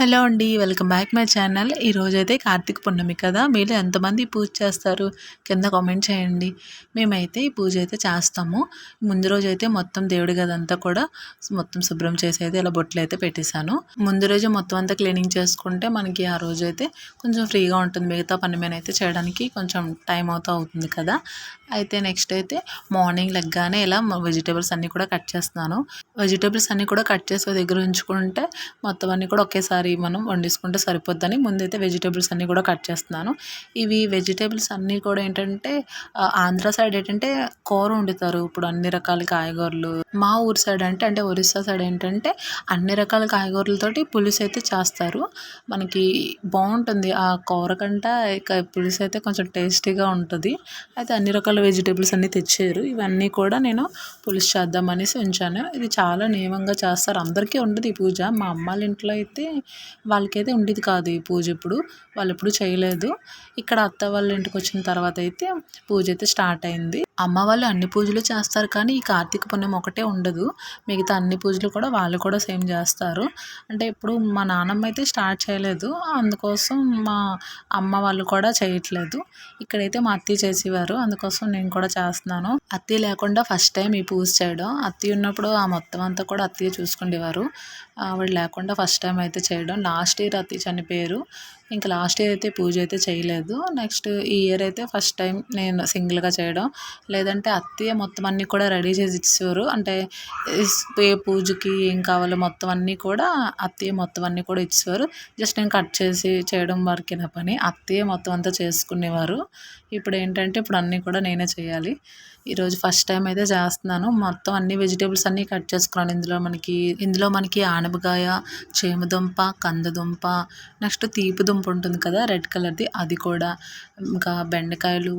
Hello అండి welcome back my channel. ఈరోజైతే కార్తీక పున్నమి కదా మీరు ఎంతమంది పూజ చేస్తారు? కింద కామెంట్ చేయండి. మేమైతే ఈ పూజ అయితే చేస్తాము. ముందు రోజు అయితే మొత్తం దేవుడి గదంతా కూడా మొత్తం శుభ్రం చేసి అయితే ఇలా బొట్లు అయితే పెట్టేశాను. ముందు రోజు మొత్తం అంతా క్లీనింగ్ చేసుకుంటే మనకి ఆ రోజు అయితే కొంచెం ఫ్రీగా ఉంటుంది. మిగతా పని మీద అయితే చేయడానికి కొంచెం టైం అవుతూ అవుతుంది కదా. అయితే నెక్స్ట్ అయితే మార్నింగ్ లెగ్గానే ఇలా వెజిటేబుల్స్ అన్నీ కూడా కట్ చేస్తున్నాను. వెజిటేబుల్స్ అన్నీ కూడా కట్ చేసి దగ్గర ఉంచుకుంటే మొత్తం అన్నీ కూడా ఒకేసారి మనం వండేసుకుంటే సరిపోద్దని ముందైతే వెజిటేబుల్స్ అన్నీ కూడా కట్ చేస్తున్నాను. ఇవి వెజిటేబుల్స్ అన్నీ కూడా ఏంటంటే ఆంధ్ర సైడ్ ఏంటంటే కూర వండుతారు. ఇప్పుడు అన్ని రకాల కాయగూరలు మా ఊరు సైడ్ అంటే అంటే ఒరిస్సా సైడ్ ఏంటంటే అన్ని రకాల కాయగూరలతోటి పులుసు అయితే చేస్తారు. మనకి బాగుంటుంది. ఆ కూర కంట ఇక పులుసు అయితే కొంచెం టేస్టీగా ఉంటుంది. అయితే అన్ని రకాల వెజిటేబుల్స్ అన్నీ తెచ్చారు. ఇవన్నీ కూడా నేను పులుసు చేద్దామనేసి ఉంచాను. ఇది చాలా నియమంగా చేస్తారు. అందరికీ ఉండదు ఈ పూజ. మా అమ్మ వాళ్ళ ఇంట్లో అయితే వాళ్ళకైతే ఉండేది కాదు ఈ పూజ ఇప్పుడు. వాళ్ళు ఎప్పుడు చేయలేదు. ఇక్కడ అత్త వాళ్ళ ఇంటికి వచ్చిన తర్వాత అయితే పూజ అయితే స్టార్ట్ అయింది. అమ్మ వాళ్ళు అన్ని పూజలు చేస్తారు కానీ ఈ కార్తీక పుణ్యం ఒకటే ఉండదు. మిగతా అన్ని పూజలు కూడా వాళ్ళు కూడా సేమ్ చేస్తారు. అంటే ఇప్పుడు మా నాన్నమ్మ అయితే స్టార్ట్ చేయలేదు. అందుకోసం మా అమ్మ వాళ్ళు కూడా చేయట్లేదు. ఇక్కడైతే మా అత్తయ్య చేసేవారు. అందుకోసం నేను కూడా చేస్తున్నాను. అత్తయ్య లేకుండా ఫస్ట్ టైం ఈ పూజ చేయడం. అత్తయ్య ఉన్నప్పుడు ఆ మొత్తం అంతా కూడా అత్తయ్య చూసుకునేవారు ఆవిడ లేకుండా ఫస్ట్ టైం అయితే చేయడం. లాస్ట్ ఇయర్ అత్తయ్య చనిపోయారు. ఇంకా లాస్ట్ ఇయర్ అయితే పూజ అయితే చేయలేదు. నెక్స్ట్ ఈ ఇయర్ అయితే ఫస్ట్ టైం నేను సింగిల్గా చేయడం. లేదంటే అత్తయ్య మొత్తం అన్నీ కూడా రెడీ చేసి ఇచ్చేవారు. అంటే ఏ పూజకి ఏం కావాలో మొత్తం అన్నీ కూడా అత్తయ్య మొత్తం అన్నీ కూడా ఇచ్చేవారు. జస్ట్ నేను కట్ చేసి చేయడం వరకే నా పని. అత్తయ్య మొత్తం అంతా చేసుకునేవారు. ఇప్పుడు ఏంటంటే ఇప్పుడు అన్నీ కూడా నేనే చేయాలి. ఈరోజు ఫస్ట్ టైం అయితే చేస్తున్నాను. మొత్తం అన్ని వెజిటేబుల్స్ అన్నీ కట్ చేసుకున్నాను. ఇందులో మనకి ఇందులో మనకి ఆనపకాయ చేమదుంప కందదుంప నెక్స్ట్ తీపి దుంప ఉంటుంది కదా రెడ్ కలర్ది అది కూడా. ఇంకా బెండకాయలు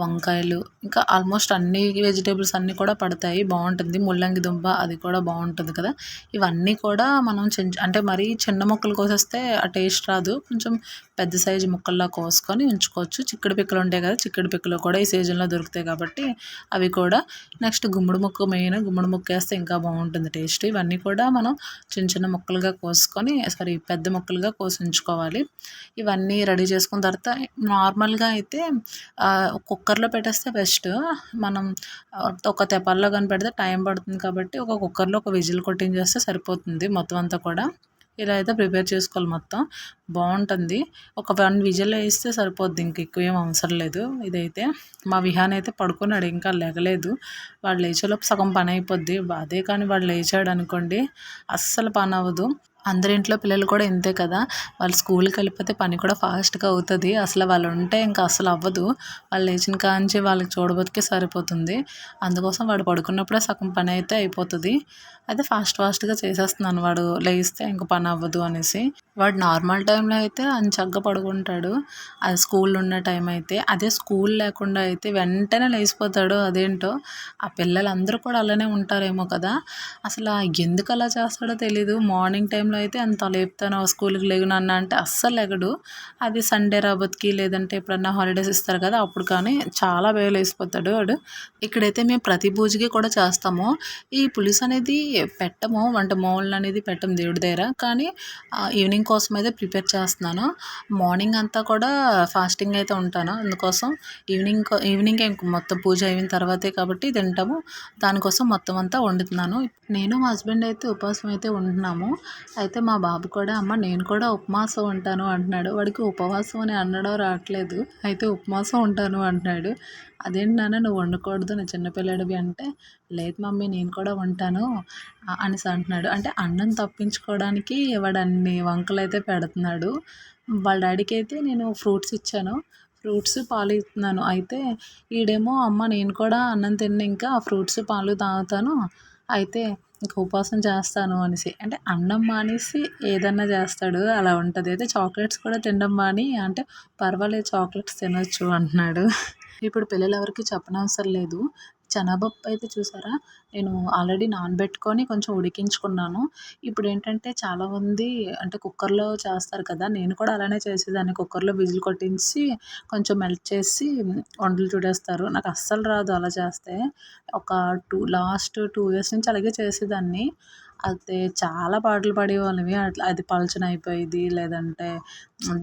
వంకాయలు. ఇంకా ఆల్మోస్ట్ అన్ని వెజిటేబుల్స్ అన్నీ కూడా పడతాయి. బాగుంటుంది. ముల్లంగి దుంప అది కూడా బాగుంటుంది కదా. ఇవన్నీ కూడా మనం చిన్న అంటే మరీ చిన్న ముక్కలు కోసేస్తే ఆ టేస్ట్ రాదు. కొంచెం పెద్ద సైజు ముక్కల్లా కోసుకొని ఉంచుకోవచ్చు. చిక్కుడు పిక్కలు ఉంటాయి కదా చిక్కుడు పిక్కలు కూడా ఈ సీజన్లో దొరుకుతాయి కాబట్టి అవి కూడా నెక్స్ట్ గుమ్మడి ముక్క మెయిన్ గుమ్మడి ముక్క వేస్తే ఇంకా బాగుంటుంది టేస్ట్. ఇవన్నీ కూడా మనం చిన్న చిన్న ముక్కలుగా కోసుకొని సారీ పెద్ద ముక్కలుగా కోసి ఉంచుకోవాలి. ఇవన్నీ రెడీ చేసుకున్న తర్వాత నార్మల్గా అయితే కుక్కర్లో పెట్టేస్తే బెస్ట్ మనం ఒక తెపాల్లో కానీ పెడితే టైం పడుతుంది కాబట్టి ఒక కుక్కర్లో ఒక విజిల్ కొట్టించేస్తే సరిపోతుంది మొత్తం అంతా కూడా. ఇలా అయితే ప్రిపేర్ చేసుకోవాలి మొత్తం. బాగుంటుంది. ఒక వన్ విజిల్ వేస్తే సరిపోద్ది ఇంక ఎక్కువ ఏం అవసరం లేదు. ఇదైతే మా విహాన్ అయితే పడుకున్నాడు ఇంకా లేగలేదు. వాడు లేచేలోపు సగం పని అయిపోద్ది. అదే కానీ వాడు లేచాడు అనుకోండి అస్సలు పని అవ్వదు. అందరి ఇంట్లో పిల్లలు కూడా ఇంతే కదా. వాళ్ళు స్కూల్కి వెళ్ళిపోతే పని కూడా ఫాస్ట్గా అవుతుంది. అసలు వాళ్ళు ఉంటే ఇంకా అసలు అవ్వదు. వాళ్ళు లేచిన కాంచి వాళ్ళకి చూడబోతుకే సరిపోతుంది. అందుకోసం వాడు పడుకున్నప్పుడే సగం పని అయితే అయిపోతుంది. అయితే ఫాస్ట్ ఫాస్ట్గా చేసేస్తున్నాను వాడు. లేస్తే ఇంక పని అవ్వదు అనేసి. వాడు నార్మల్ టైంలో అయితే చక్కగా పడుకుంటాడు. అది స్కూల్ ఉన్న టైం అయితే. అదే స్కూల్ లేకుండా అయితే వెంటనే లేచిపోతాడు అదేంటో ఆ పిల్లలందరూ కూడా అలానే ఉంటారేమో కదా. అసలు ఎందుకు అలా చేస్తాడో తెలీదు. మార్నింగ్ టైం టైంలో అయితే అంత లేపుతాను స్కూల్కి లేగు నాన్న అంటే అస్సలు లేగడు. అది సండే రాబోతుకి లేదంటే ఎప్పుడన్నా హాలిడేస్ ఇస్తారు కదా అప్పుడు కానీ చాలా వేలు వేసిపోతాడు వాడు. ఇక్కడైతే మేము ప్రతి పూజకి కూడా చేస్తాము. ఈ పులుసు అనేది పెట్టము వంట మౌళ్ళు అనేది పెట్టము దేవుడి దగ్గర. కానీ ఈవినింగ్ కోసం అయితే ప్రిపేర్ చేస్తున్నాను. మార్నింగ్ అంతా కూడా ఫాస్టింగ్ అయితే ఉంటాను. అందుకోసం ఈవినింగ్ ఈవినింగ్ మొత్తం పూజ అయిన తర్వాతే కాబట్టి తింటాము. దానికోసం మొత్తం అంతా వండుతున్నాను. నేను మా హస్బెండ్ అయితే ఉపవాసం అయితే ఉంటున్నాము అయితే మా బాబు కూడా అమ్మ నేను కూడా ఉపమాసం ఉంటాను అంటున్నాడు. వాడికి ఉపవాసం అని అనడం రావట్లేదు అయితే ఉపమాసం ఉంటాను అంటున్నాడు. అదేంటి నాన్న నువ్వు వండకూడదు నేను చిన్నపిల్లడివి అంటే? లేదు మమ్మీ నేను కూడా ఉంటాను అనేసి అంటున్నాడు. అంటే అన్నం తప్పించుకోవడానికి వాడు అన్ని వంకలు అయితే పెడుతున్నాడు. వాళ్ళ డాడీకి అయితే నేను ఫ్రూట్స్ ఇచ్చాను. ఫ్రూట్స్ పాలు ఇస్తున్నాను. అయితే ఈడేమో అమ్మ నేను కూడా అన్నం తిన్న ఇంకా ఫ్రూట్స్ పాలు తాగుతాను. అయితే ఇంక ఉపవాసం చేస్తాను అనేసి. అంటే అన్నం మానేసి ఏదన్నా చేస్తాడు అలా ఉంటుంది. అయితే చాక్లెట్స్ కూడా తినడం మాని అంటే పర్వాలేదు చాక్లెట్స్ తినొచ్చు అంటున్నాడు. ఇప్పుడు పిల్లలు ఎవరికి చెప్పనవసరం లేదు. శనగపప్పు అయితే చూసారా? నేను ఆల్రెడీ నానబెట్టుకొని కొంచెం ఉడికించుకున్నాను. ఇప్పుడు ఏంటంటే చాలామంది అంటే కుక్కర్లో చేస్తారు కదా నేను కూడా అలానే చేసేదాన్ని. కుక్కర్లో విజిల్ కొట్టించి కొంచెం మెల్ట్ చేసి వండలు చూడేస్తారు. నాకు అస్సలు రాదు అలా చేస్తే. ఒక టూ లాస్ట్ టూ ఇయర్స్ నుంచి అలాగే చేసేదాన్ని. అయితే చాలా పాటలు పాడేవాళ్ళమి. అట్లా అది పలచన అయిపోయేది లేదంటే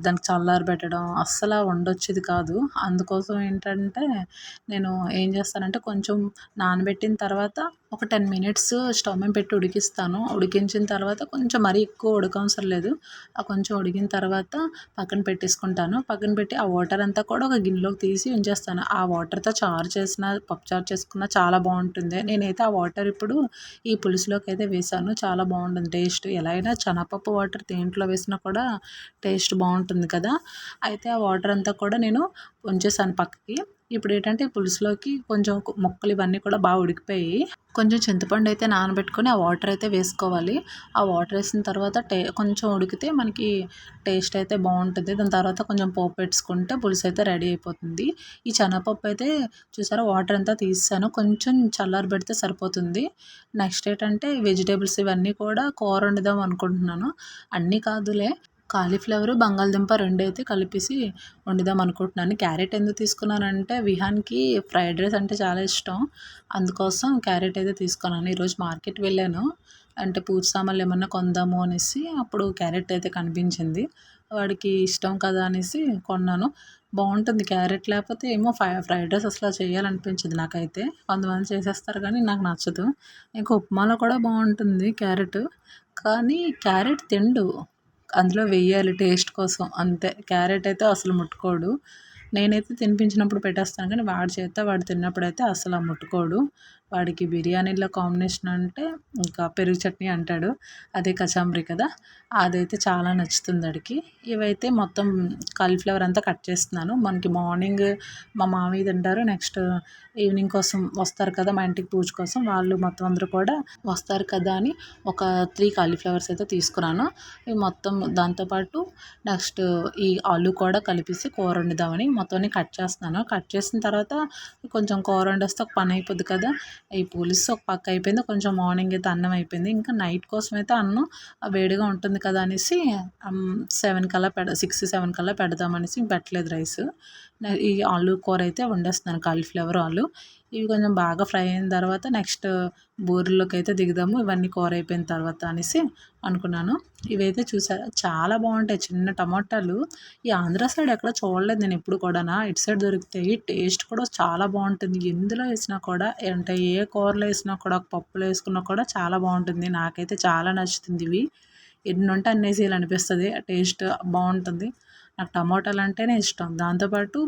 దానికి చల్లారబెట్టడం అస్సలు వండొచ్చేది కాదు. అందుకోసం ఏంటంటే నేను ఏం చేస్తానంటే కొంచెం నానబెట్టిన తర్వాత ఒక టెన్ మినిట్స్ స్టవ్ మీద పెట్టి ఉడికిస్తాను. ఉడికించిన తర్వాత కొంచెం మరీ ఎక్కువ ఉడకవసరం లేదు. ఆ కొంచెం ఉడికిన తర్వాత పక్కన పెట్టేసుకుంటాను. పక్కన పెట్టి ఆ వాటర్ అంతా కూడా ఒక గిన్నెలోకి తీసి ఉంచేస్తాను. ఆ వాటర్తో చారు చేసిన పప్పుచారు చేసుకున్న చాలా బాగుంటుంది. నేనైతే ఆ వాటర్ ఇప్పుడు ఈ పులుసులోకి అయితే వేసాను. చాలా బాగుంటుంది టేస్ట్. ఎలా అయినా శనగపప్పు వాటర్ దేంట్లో వేసినా కూడా టేస్ట్ బాగుంటుంది. బాగుంటుంది కదా. అయితే ఆ వాటర్ అంతా కూడా నేను ఉంచేసాను పక్కకి. ఇప్పుడు ఏంటంటే పులుసులోకి కొంచెం ముక్కలు ఇవన్నీ కూడా బాగా ఉడికిపోయి కొంచెం చింతపండు అయితే నానబెట్టుకొని ఆ వాటర్ అయితే వేసుకోవాలి. ఆ వాటర్ వేసిన తర్వాత టే కొంచెం ఉడికితే మనకి టేస్ట్ అయితే బాగుంటుంది. దాని తర్వాత కొంచెం పోపు పెట్టుకుంటే పులుసు అయితే రెడీ అయిపోతుంది. ఈ శనగపప్పు అయితే చూసారా వాటర్ అంతా తీసాను కొంచెం చల్లారి పెడితే సరిపోతుంది. నెక్స్ట్ ఏంటంటే వెజిటేబుల్స్ ఇవన్నీ కూడా కూర వండుదాం అనుకుంటున్నాను. అన్నీ కాదులే. కాలీఫ్లవర్ బంగాళదుంప రెండు అయితే కలిపేసి వండుదాం అనుకుంటున్నాను. క్యారెట్ ఎందుకు తీసుకున్నానంటే విహాన్కి ఫ్రైడ్ రైస్ అంటే చాలా ఇష్టం. అందుకోసం క్యారెట్ అయితే తీసుకున్నాను. ఈరోజు మార్కెట్ వెళ్ళాను. అంటే పూజ సామాన్లు ఏమన్నా కొందాము అనేసి అప్పుడు క్యారెట్ అయితే కనిపించింది. వాడికి ఇష్టం కదా అనేసి కొన్నాను. బాగుంటుంది క్యారెట్. లేకపోతే ఏమో ఫ్రై ఫ్రైడ్ రైస్ అసలు చేయాలనిపించింది నాకైతే. కొంతమంది చేసేస్తారు కానీ నాకు నచ్చదు. ఇంకా ఉప్మాలో కూడా బాగుంటుంది క్యారెట్. కానీ క్యారెట్ తిండు. అందులో వెయ్యాలి టేస్ట్ కోసం. అంతే. క్యారెట్ అయితే అసలు ముట్టుకోడు. నేనైతే తినిపించినప్పుడు పెట్టేస్తాను కానీ వాడి చేత వాడు తిన్నప్పుడు అయితే అసలు ముట్టుకోడు. వాడికి బిర్యానీలో కాంబినేషన్ అంటే ఇంకా పెరుగు చట్నీ అంటాడు అదే కచాంబరి కదా. అదైతే చాలా నచ్చుతుంది వాడికి ఇవైతే మొత్తం కాలీఫ్లవర్ అంతా కట్ చేస్తున్నాను. మనకి మార్నింగ్ మా మామయ్య తింటారు నెక్స్ట్ ఈవినింగ్ కోసం వస్తారు కదా మా ఇంటికి పూజ కోసం. వాళ్ళు మొత్తం అందరూ కూడా వస్తారు కదా అని ఒక త్రీ కాలీఫ్లవర్స్ అయితే తీసుకున్నాను. ఇవి మొత్తం దాంతోపాటు నెక్స్ట్ ఈ ఆలు కూడా కలిపేసి కూర వండుదామని మొత్తాన్ని కట్ చేస్తున్నాను. కట్ చేసిన తర్వాత కొంచెం కూర వండేస్తే ఒక పని అయిపోద్ది కదా. ఈ పులుసు ఒక పక్క అయిపోయింది. కొంచెం మార్నింగ్ అయితే అన్నం అయిపోయింది. ఇంకా నైట్ కోసం అయితే అన్నం వేడిగా ఉంటుంది కదా అనేసి సెవెన్ కల్లా పెడ సిక్స్ సెవెన్ కల్లా పెడదామనేసి పెట్టలేదు రైస్. ఈ ఆలు కూర అయితే వండేస్తున్నాను. కాలీఫ్లవర్ ఆలు. ఇవి కొంచెం బాగా ఫ్రై అయిన తర్వాత నెక్స్ట్ బూరెల్లోకి అయితే దిగుదాము. ఇవన్నీ కూర అయిపోయిన తర్వాత అనేసి అనుకున్నాను. ఇవైతే చూసారా చాలా బాగుంటాయి చిన్న టమాటాలు. ఈ ఆంధ్ర సైడ్ ఎక్కడ చూడలేదు నేను ఎప్పుడు కూడా ఇటు సైడ్ దొరుకుతాయి టేస్ట్ కూడా చాలా బాగుంటుంది. ఎందులో వేసినా కూడా అంటే ఏ కూరలో వేసినా కూడా పప్పులో వేసుకున్నా కూడా చాలా బాగుంటుంది. నాకైతే చాలా నచ్చుతుంది ఇవి. ఎన్ని ఉంటే అన్ని అనిపిస్తుంది టేస్ట్ బాగుంటుంది. నాకు టమోటాలు అంటేనే ఇష్టం. దాంతోపాటు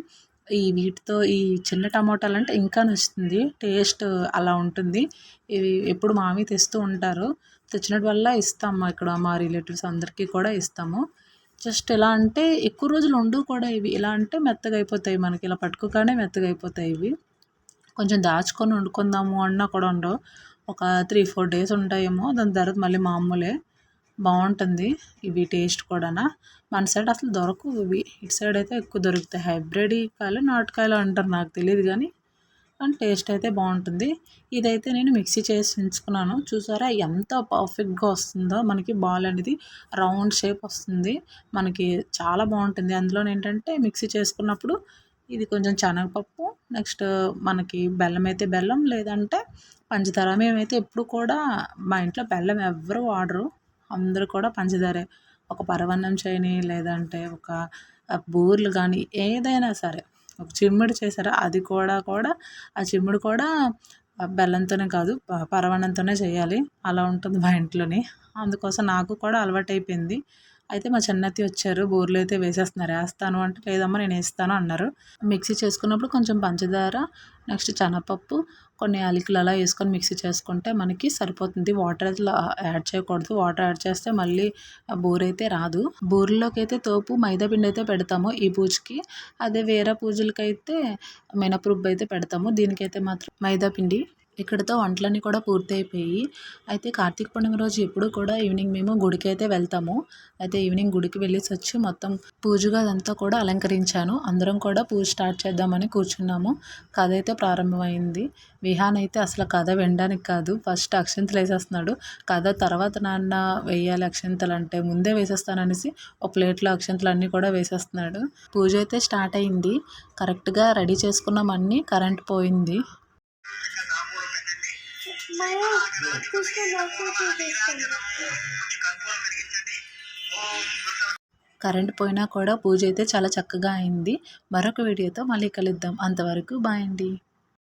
ఈ వీటితో ఈ చిన్న టమోటాలు అంటే ఇంకా నచ్చుతుంది. టేస్ట్ అలా ఉంటుంది. ఇవి ఎప్పుడు మామి తెస్తూ ఉంటారు. తెచ్చినట్టు వల్ల ఇస్తాము ఇక్కడ మా రిలేటివ్స్ అందరికీ కూడా ఇస్తాము. జస్ట్ ఎలా అంటే ఎక్కువ రోజులు ఉండు కూడా ఇవి. ఎలా అంటే మెత్తగా అయిపోతాయి మనకి. ఇలా పట్టుకోగానే మెత్తగా అయిపోతాయి ఇవి. కొంచెం దాచుకొని వండుకుందాము అన్నా కూడా ఉండవు. ఒక త్రీ ఫోర్ డేస్ ఉంటాయేమో. దాని తర్వాత మళ్ళీ మామూలే. బాగుంటుంది ఇవి టేస్ట్ కూడా మన సైడ్ అసలు దొరకవు ఇవి. ఇటు సైడ్ అయితే ఎక్కువ దొరుకుతాయి. హైబ్రిడ్ కాయలు నాటుకాయలు అంటారు నాకు తెలియదు కానీ కానీ టేస్ట్ అయితే బాగుంటుంది. ఇదైతే నేను మిక్సీ చేసి ఉంచుకున్నాను. చూసారా ఎంత పర్ఫెక్ట్గా వస్తుందో. మనకి బాల్ అనేది రౌండ్ షేప్ వస్తుంది. మనకి చాలా బాగుంటుంది. అందులో ఏంటంటే మిక్సీ చేసుకున్నప్పుడు ఇది కొంచెం శనగపప్పు నెక్స్ట్ మనకి బెల్లం అయితే బెల్లం లేదంటే పంచదార. మేమైతే ఎప్పుడు కూడా మా ఇంట్లో బెల్లం ఎవ్వరు వాడరు. అందరూ కూడా పంచదారే. ఒక పరవన్నం చేయని లేదంటే ఒక బూరెలు కానీ ఏదైనా సరే ఒక చిమ్మిడి చేసారా అది కూడా కూడా ఆ చిమ్మిడి కూడా బెల్లంతోనే కాదు పరవన్నంతోనే చేయాలి. అలా ఉంటుంది మా ఇంట్లోని. అందుకోసం నాకు కూడా అలవాటు అయిపోయింది అయితే మా చిన్నతి వచ్చారు బూరెలు అయితే వేసేస్తున్నారు. వేస్తాను అంటే లేదమ్మా నేను వేస్తాను అన్నారు. మిక్సీ చేసుకున్నప్పుడు కొంచెం పంచదార నెక్స్ట్ శనగపప్పు కొన్ని యాలకులు అలా వేసుకొని మిక్సీ చేసుకుంటే మనకి సరిపోతుంది. వాటర్ అయితే యాడ్ చేయకూడదు. వాటర్ యాడ్ చేస్తే మళ్ళీ బూర అయితే రాదు. బూరెలోకి అయితే తోపు మైదా పిండి అయితే పెడతాము ఈ పూజకి. అదే వేరే పూజలకైతే మినపరుబ్బు అయితే పెడతాము. దీనికైతే మాత్రం మైదా పిండి ఇక్కడితో వంటలన్నీ కూడా పూర్తి అయిపోయి అయితే కార్తీక పూర్ణిమ రోజు ఎప్పుడు కూడా ఈవినింగ్ మేము గుడికి అయితే వెళ్తాము. అయితే ఈవినింగ్ గుడికి వెళ్ళేసి వచ్చి మొత్తం పూజగా అదంతా కూడా అలంకరించాను. అందరం కూడా పూజ స్టార్ట్ చేద్దామని కూర్చున్నాము. కథ అయితే ప్రారంభమైంది. విహాన్ అయితే అసలు కథ వినడానికి కాదు ఫస్ట్ అక్షంతలు వేసేస్తున్నాడు. కథ తర్వాత నాన్న వేయాలి అక్షంతలు అంటే ముందే వేసేస్తాననేసి ఒక ప్లేట్లో అక్షంతలు అన్నీ కూడా వేసేస్తున్నాడు. పూజ అయితే స్టార్ట్ అయింది. కరెక్ట్గా రెడీ చేసుకున్నాం అన్నీ కరెంట్ పోయింది. మళ్ళీ కృష్ణ కరెంట్ పోయినా కూడా పూజ అయితే చాలా చక్కగా అయింది. మరొక వీడియోతో మళ్ళీ కలుద్దాం. అంతవరకు బాయ్ అండి.